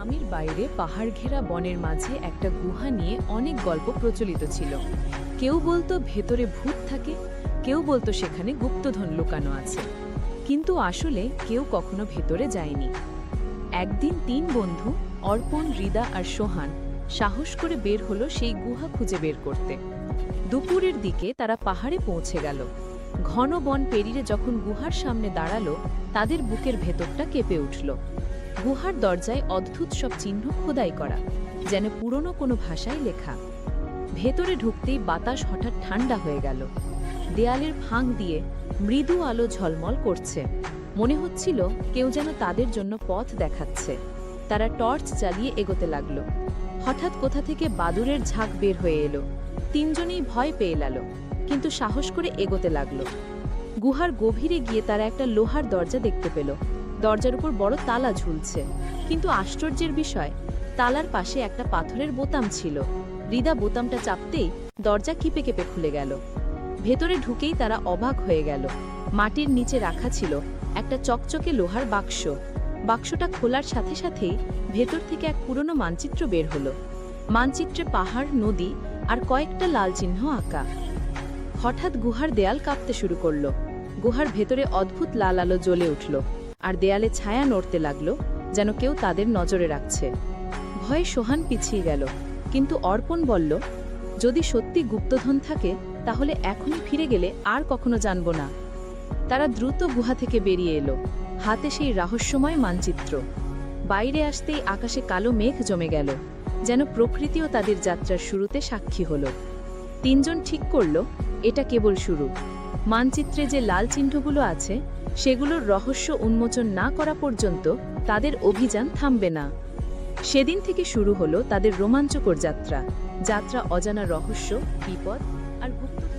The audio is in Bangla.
গ্রামের বাইরে পাহাড় ঘেরা বনের মাঝে একটা গুহা নিয়ে অনেক গল্প প্রচলিত ছিল। কেউ বলতো ভেতরে ভূত থাকে, কেউ বলতো সেখানে গুপ্তধন লুকানো আছে। কিন্তু আসলে কেউ কখনো ভেতরে যায়নি। একদিন তিন বন্ধু, অর্পণ হৃদা আর সোহান, সাহস করে বের হলো সেই গুহা খুঁজে বের করতে। দুপুরের দিকে তারা পাহাড়ে পৌঁছে গেল। ঘন বন পেরিয়ে যখন গুহার সামনে দাঁড়াল, তাদের বুকের ভেতরটা কেঁপে উঠল। গুহার দরজায় অদ্ভুত সব চিহ্ন খোদাই করা, যেন পুরনো কোনো ভাষায় লেখা। ভেতরে ঢুকতেই বাতাস হঠাৎ ঠান্ডা হয়ে গেল। দেয়ালের ফাঁক দিয়ে মৃদু আলো ঝলমল করছে। মনে হচ্ছিল কেউ যেন তাদের জন্য পথ দেখাচ্ছে। তারা টর্চ জ্বালিয়ে এগোতে লাগল। হঠাৎ কোথা থেকে বাদুরের ঝাঁক বের হয়ে এলো। তিনজনেই ভয় পেয়ে গেল, কিন্তু সাহস করে এগোতে লাগল। গুহার গভীরে গিয়ে তারা একটা লোহার দরজা দেখতে পেল। দরজার উপর বড় তালা ঝুলছে। কিন্তু আশ্চর্যের বিষয়, তালার পাশে একটা পাথরের বোতাম ছিল। রিদা বোতামটা চাপতেই দরজা কিপে কেঁপে খুলে গেল। ভেতরে ঢুকেই তারা অবাক হয়ে গেল। মাটির নিচে রাখা ছিল একটা চকচকে লোহার বাক্স। বাক্সটা খোলার সাথে সাথেই ভেতর থেকে এক পুরনো মানচিত্র বের হলো। মানচিত্রে পাহাড়, নদী আর কয়েকটা লাল চিহ্ন আঁকা। হঠাৎ গুহার দেয়াল কাঁপতে শুরু করল। গুহার ভেতরে অদ্ভুত লাল আলো জ্বলে উঠল। আর দেয়ালে ছায়া নড়তে লাগল, যেন কেউ তাদের নজরে রাখছে। ভয়ে সোহান পিছিয়ে গেল, কিন্তু অর্পণ বলল, যদি সত্যি গুপ্তধন থাকে, তাহলে এখনই ফিরে গেলে আর কখনো জানব না। তারা দ্রুত গুহা থেকে বেরিয়ে এলো। হাতে সেই রহস্যময় মানচিত্র। বাইরে আসতেই আকাশে কালো মেঘ জমে গেল, যেন প্রকৃতিও তাদের যাত্রার শুরুতে সাক্ষী হল। তিনজন ঠিক করল, এটা কেবল শুরু। মানচিত্রে যে লাল চিহ্নগুলো আছে সেগুলোর রহস্য উন্মোচন না করা পর্যন্ত তাদের অভিযান থামবে না। সেদিন থেকে শুরু হলো তাদের রোমাঞ্চকর যাত্রা। যাত্রা অজানা রহস্য, বিপদ আর গুপ্ত